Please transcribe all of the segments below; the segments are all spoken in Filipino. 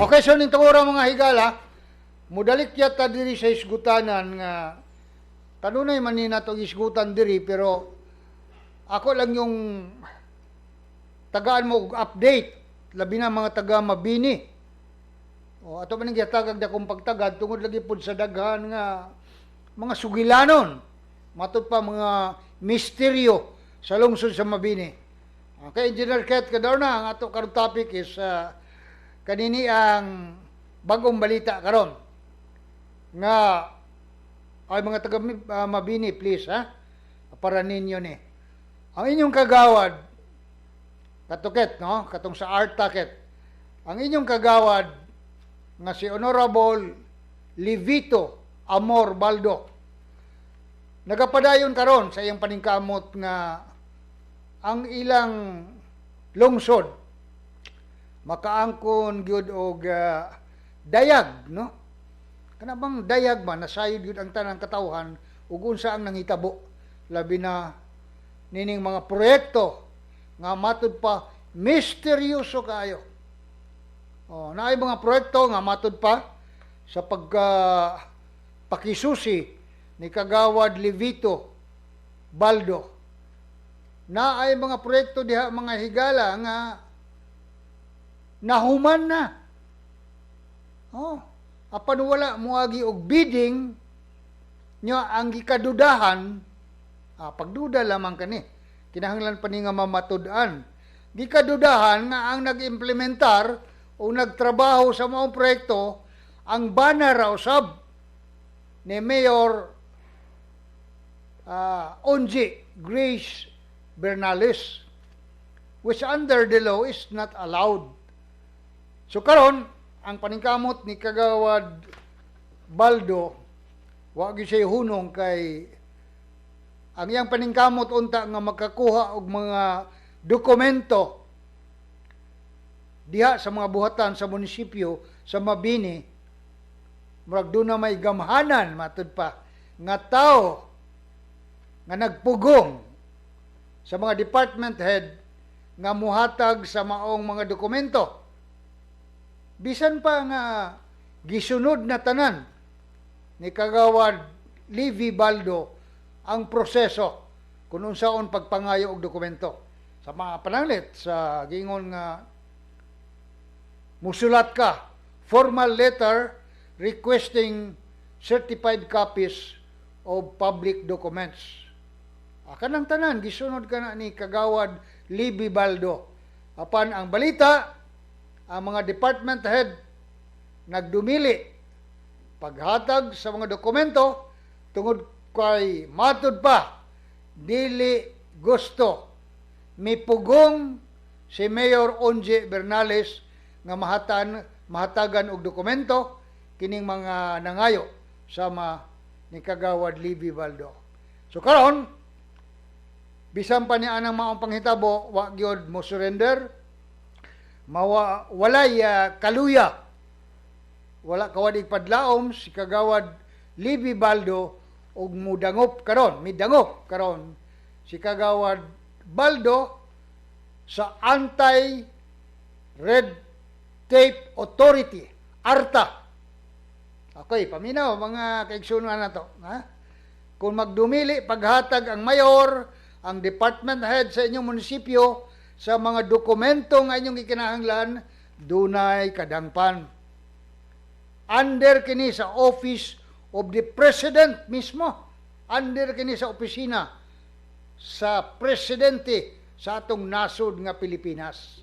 Okay, so ning tungura mga higala, mudalik yata diri sa isgutanan nga kanunay man ni nato isgutan diri pero ako lang yung tagaan mo update labi na mga taga Mabini. O ato man ning gihatagag da kong pagtagad tungod lagi pud sa daghan nga mga sugilanon. Matod pa mga misteryo sa lungsod sa Mabini. Okay, Engineer Ket Kadorna, ang ato karong topic is uh, kanini ang bagong balita karon nga ay mga taga uh, Mabini please ha? Para ninyo ni. Ang inyong kagawad katuket no? Katong sa art taket ang inyong kagawad nga si Honorable Livito Amor Baldo. Nagapadayon karon sa iyang paningkamot nga ang ilang lungsod makaangkon gyud og uh, dayag no? Kana bang dayag man nasayod gyud ang tanang katawhan ug unsa ang nangitabo? Labi na nining mga proyekto nga matud pa misteryoso kaayo. Oh naay mga proyekto nga matud pa sa pagka pakisusi ni kagawad Levito Baldo. Na ay mga proyekto diha mga higala nga nahuman na. Oh, apan wala muagi og bidding nyo ang gikadudahan ah, pagduda lamang kani kinahanglan pa ni nga mamatud-an gikadudahan nga ang nag-implementar o nagtrabaho sa maong proyekto ang bana raw sab ni Mayor uh, Onji Grace Bernales which under the law is not allowed So karon ang paningkamot ni Kagawad Baldo wa gyud siya hunong kay ang iyang paningkamot unta nga makakuha og mga dokumento diha sa mga buhatan sa munisipyo sa Mabini murag doon na may gamhanan matud pa nga tao nga nagpugong sa mga department head nga muhatag sa maong mga dokumento bisan pa nga gisunod na tanan ni kagawad Livy Baldo ang proseso kung unsaon pagpangayo og dokumento sa mga pananglit sa gingon nga musulat ka formal letter requesting certified copies of public documents. Ah, kanang tanan gisunod kana ni kagawad Libby. Apan ang balita ang mga department head nagdumili paghatag sa mga dokumento tungod kay matud pa dili gusto mipugong si Mayor Onje Bernales nga mahatan mahatagan og dokumento kining mga nangayo sama ni Kagawad Libby Baldo. So karon bisan pa ni anang maong panghitabo wa gyud mo surrender mawa walay uh, kaluya. Wala kawadig padlaom si kagawad Libby Baldo og mudangop karon midangop karon. Si kagawad Baldo sa anti red tape authority ARTA. Okay paminaw mga kaigsunan na ha? Kung magdumili paghatag ang mayor ang department head sa inyong munisipyo sa mga dokumento nga inyong ikinahanglan, dunay kadangpan. Under kini sa Office of the President mismo, under kini sa opisina sa presidente sa atong nasod nga Pilipinas.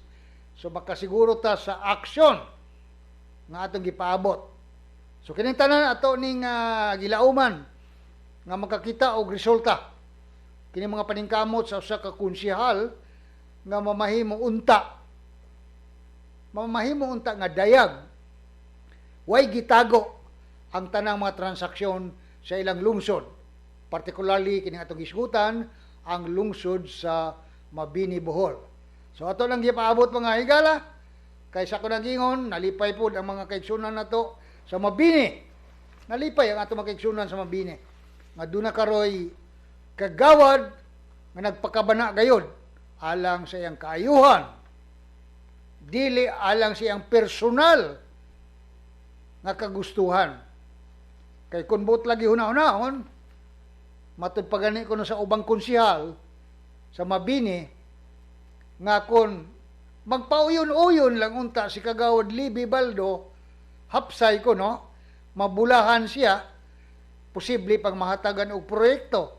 So makasiguro ta sa aksyon nga atong gipaabot. So kining tanan ato ning uh, gilauman nga makakita og resulta. Kini mga paningkamot sa usa ka konsehal nga mamahimo unta. Mamahimo unta nga dayag. Way gitago ang tanang mga transaksyon sa ilang lungsod? Particularly kini atong isgutan ang lungsod sa Mabini Bohol. So ato lang gipaabot mga higala. Kaysa ko gingon nalipay pud ang mga kaigsunan nato sa Mabini. Nalipay ang ato mga kaigsunan sa Mabini. Nga duna karoy kagawad nga nagpakabana gayod alang sa iyang kaayuhan, dili alang sa iyang personal nga kagustuhan. Kay kun buot lagi hunahunahon, matud pagani ko na sa ubang konsihal sa Mabini nga kun magpauyon-uyon lang unta si Kagawad Libby Baldo, hapsay ko no, mabulahan siya, posible pang mahatagan og proyekto.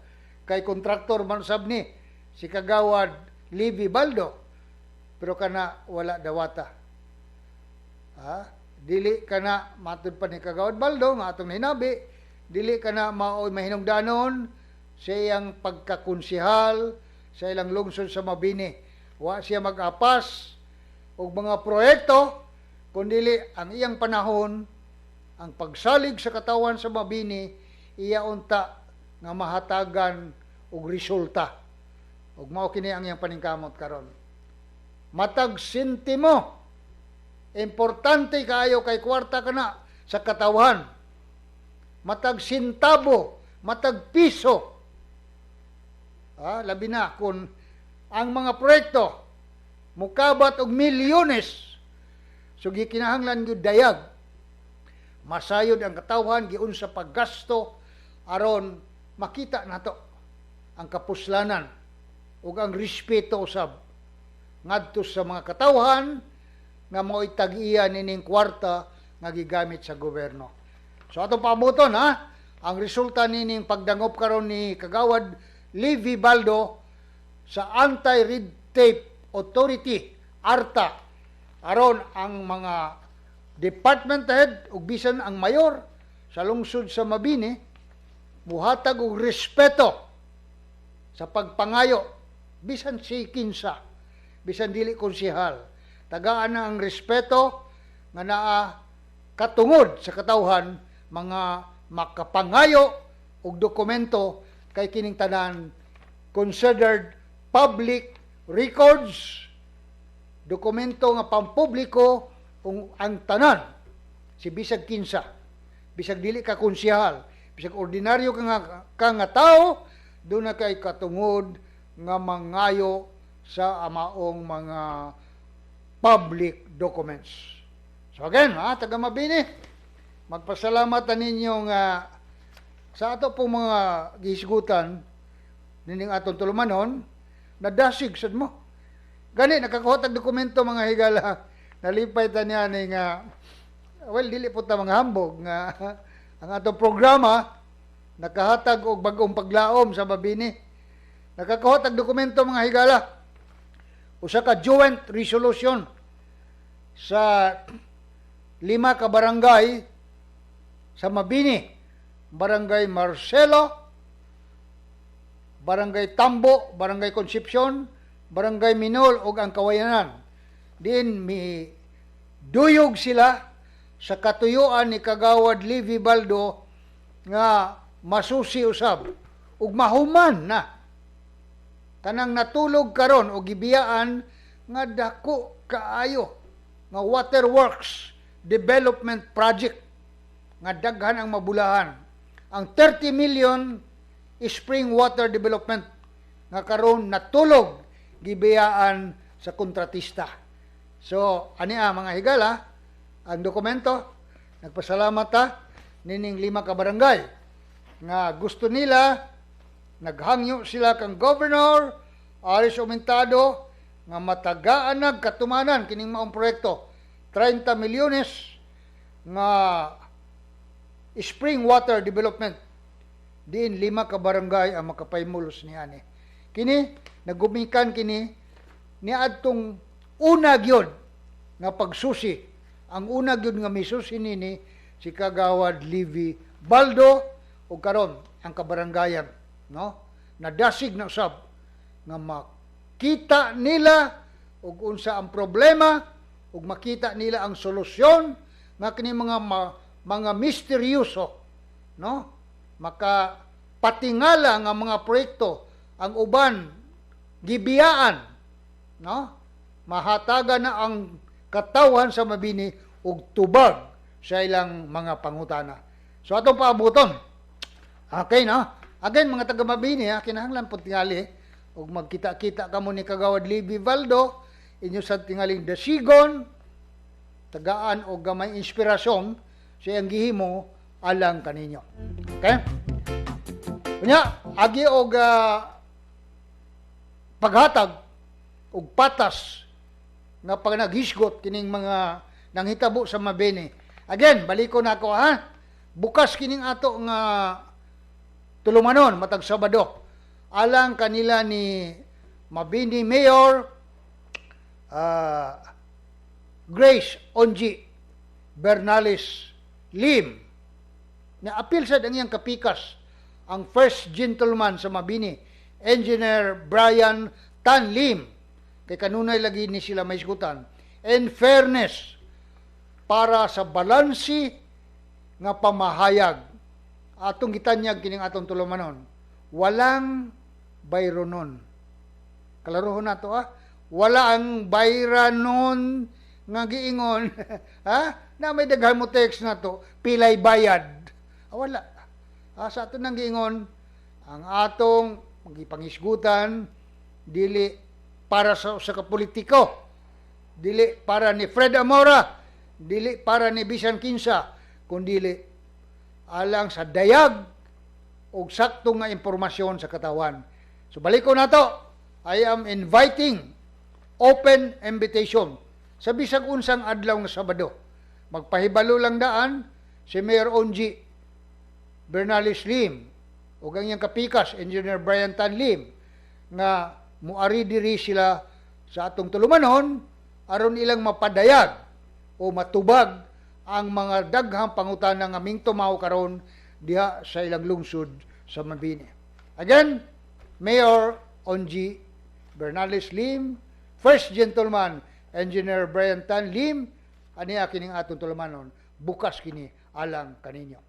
Kay kontraktor man sab ni si Kagawad Libby Baldo. Pero kana wala dawata. Ha? Dili kana matud pa ni Kagawad Baldo nga atong hinabi, dili kana maoy mahinungdanon sa iyang pagkakonsihal sa ilang lungsod sa Mabini. Wa siya mag-apas og mga proyekto kundili ang iyang panahon ang pagsalig sa katawan sa Mabini iya unta nga mahatagan og resulta. Ug mao kini ang iyang paningkamot karon. Matag sintimo importante kaayo kay kwarta kana sa katawan. Matag sintabo, matag piso. Ah, labi na kung ang mga proyekto mukabat og milyones. So gikinahanglan gyud dayag. Masayod ang katawhan giun sa paggasto aron makita nato ang kapuslanan ug ang respeto usab ngadto sa mga katawhan nga mo'y tag-iya nining kwarta nga gigamit sa gobyerno. So atong pamuton ha, ang resulta nining pagdangop karon ni Kagawad Levi Baldo sa Anti-Red Tape Authority, ARTA, aron ang mga department head ug bisan ang mayor sa lungsod sa Mabini buhatag og respeto sa pagpangayo bisan si kinsa. Bisan dili konsehal. Tagaan na ang respeto nga naa katungod sa katawhan mga makapangayo og dokumento kay kining tanan considered public records dokumento nga pampubliko ung ang tanan. Si bisag kinsa. Bisag dili ka konsehal. Bisag ordinaryo ka nga, ka nga tao do na kay katungod nga mangayo sa amaong mga public documents. So again, ha, taga Mabini, magpasalamat na ninyo nga sa ato pong mga gisgutan nining atong tulumanon, nadasig sad mo. Gani, nakakuha tag dokumento mga higala, nalipay ta niya ni nga, well, dili po ta mga hambog, nga ang atong programa, nakahatag og bagong paglaom sa Mabini. Nakakuha tag dokumento mga higala, usa ka joint resolution sa lima ka barangay sa Mabini, Barangay Marcelo, Barangay Tambo, Barangay Concepcion, Barangay Minol ug ang Kawayanan. Din mi duyog sila sa katuyuan ni Kagawad Levi Baldo nga masusi usab ug mahuman na kanang natulog karon o gibiyaan nga dako kaayo nga waterworks development project nga daghan ang mabulahan. Ang 30 million spring water development nga karon natulog gibiyaan sa kontratista. So ani ah, mga higala ang dokumento nagpasalamat ta nining lima ka barangay nga gusto nila naghangyo sila kang governor Aris Aumentado nga matagaan nag katumanan kining maong proyekto. 30 milyones nga spring water development. Diin lima ka barangay ang makapaymulos ni ani. Kini nagumikan kini ni adtong una gyud nga pagsusi. Ang una gyud nga misusi nini si kagawad Livy Baldo ug karon ang kabarangayan no? Nadasig na usab nga makita nila ug unsa ang problema ug makita nila ang solusyon nga kini mga ma, mga misteryoso no? Maka patingala nga mga proyekto ang uban gibiyaan no? Mahataga na ang katawan sa mabini ug tubag sa ilang mga pangutana. So atong paabuton. Okay no again mga taga mabini ha kinahanglan pud tingali ug magkita-kita kamo ni kagawad Libby Valdo inyo sa tingaling dasigon tagaan og gamay inspirasyon sa iyang gihimo alang kaninyo. Okay? Kunya, agi og ah, paghatag og patas nga pag naghisgot kining mga nanghitabo sa mabini. Again, baliko na ako ha. Bukas kining ato nga tulumanon matag Sabado. Alang kanila ni Mabini Mayor ah, Grace Onji Bernales Lim na apil sa ang iyang kapikas ang first gentleman sa Mabini, Engineer Brian Tan Lim. Kay kanunay lagi ni sila maisgutan. In fairness, para sa balansi nga pamahayag atong gitanyag kining atong tulumanon. Walang bayronon. Kalarohon nato ah. Wala ang bayranon nga giingon. Ha na may daghan mo text na to pilay bayad. Ah, wala. Ah, sa ato nang giingon ang atong magipangisgutan dili para sa sa kapolitiko dili para ni Fred Amora dili para ni Bisan Kinsa kundili alang sa dayag og sakto nga impormasyon sa katawan. So baliko na to. I am inviting open invitation sa bisag unsang adlaw nga Sabado. Magpahibalo lang daan si Mayor Onji Bernales Lim ug ang iyang kapikas Engineer Brian Tan Lim nga muari diri sila sa atong tulumanon aron ilang mapadayag o matubag ang mga daghang pangutana nga ming tumaw karon diha sa ilang lungsod sa Mabini. Again, Mayor Onji Bernales Lim, First Gentleman Engineer Brian Tan Lim, ani kining atong tulumanon bukas kini alang kaninyo.